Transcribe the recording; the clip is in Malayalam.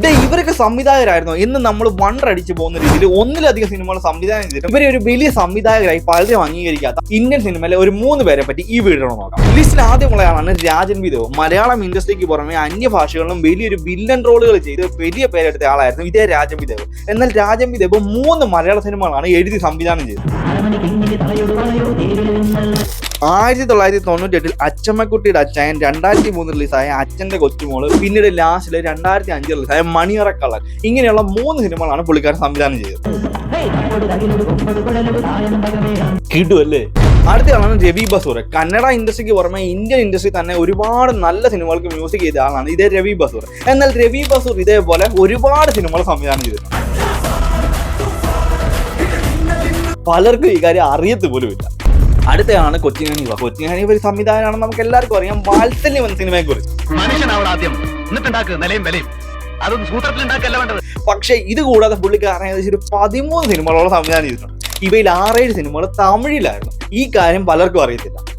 ദേ ഇവരൊക്കെ സംവിധായകരായിരുന്നു? ഇന്ന് നമ്മൾ വണ്ടർ അടിച്ച് പോകുന്ന രീതിയിൽ ഒന്നിലധികം സിനിമകൾ സംവിധാനം ചെയ്തിട്ട് ഇവരെ ഒരു വലിയ സംവിധായകരായി പലരും അംഗീകരിക്കാത്ത ഇന്ത്യൻ സിനിമയിലെ ഒരു മൂന്ന് പേരെ പറ്റി ഈ വീഡിയോ നോക്കാം. ലിസ്റ്റിൽ ആദ്യമുള്ള ആളാണ് രാജൻ വിദേവ് മലയാളം ഇൻഡസ്ട്രിക്ക് പുറമെ അന്യഭാഷകളിലും വലിയൊരു വില്ലൻ റോളുകൾ ചെയ്ത് വലിയ പേരെടുത്ത ആളായിരുന്നു ഇതേ രാജൻ വിദേവ് എന്നാൽ രാജൻ വിദേവ് മൂന്ന് മലയാള സിനിമകളാണ് എഴുതി സംവിധാനം ചെയ്തത്. ആയിരത്തി തൊള്ളായിരത്തി തൊണ്ണൂറ്റി എട്ടിൽ അച്ചമ്മക്കുട്ടിയുടെ അച്ചായൻ രണ്ടായിരത്തി മൂന്ന് റിലീസായ അച്ഛന്റെ കൊച്ചുമോൾ പിന്നീട് ലാസ്റ്റിൽ രണ്ടായിരത്തി അഞ്ച് റിലീസായ മണിയറക്കള്ളൻ. ഇങ്ങനെയുള്ള മൂന്ന് സിനിമകളാണ് പുള്ളിക്കാരൻ സംവിധാനം ചെയ്തത്. കിടുവല്ലേ? അടുത്ത ആളാണ് രവി ബസൂർ. കന്നഡ ഇൻഡസ്ട്രിക്ക് പുറമെ ഇന്ത്യൻ ഇൻഡസ്ട്രി തന്നെ ഒരുപാട് നല്ല സിനിമകൾക്ക് മ്യൂസിക് ചെയ്ത ആളാണ് ഇതേ രവി ബസൂർ. എന്നാൽ രവി ബസൂർ ഇതേപോലെ ഒരുപാട് സിനിമകൾ സംവിധാനം ചെയ്തിട്ടുണ്ട്. പലർക്കും ഈ കാര്യം അറിയത്ത് പോലുമില്ല. അടുത്തയാണ് കൊച്ചിൻ ഹനീഫ കൊച്ചിൻ ഹനീഫ ഒരു സംവിധാനമാണെന്ന് നമുക്ക് എല്ലാവർക്കും അറിയാം. വാത്സല്യം എന്ന സിനിമയെ കുറിച്ച് മനുഷ്യനാവണം ആദ്യം. എന്നിട്ടുണ്ടാക്ക് നിലയും വിലയും. അതൊന്നും സൂത്രത്തിൽ ഉണ്ടാക്കല്ല വേണ്ടത്. പക്ഷേ ഇത് കൂടാതെ പുള്ളിക്കാരൻ ഏകദേശം ഒരു പതിമൂന്ന് സിനിമകളോളം സംവിധാനം ചെയ്തിട്ടുണ്ട്. ഇവയിൽ ആറേഴ് സിനിമകൾ തമിഴിലായിരുന്നു. ഈ കാര്യം പലർക്കും അറിയത്തില്ല.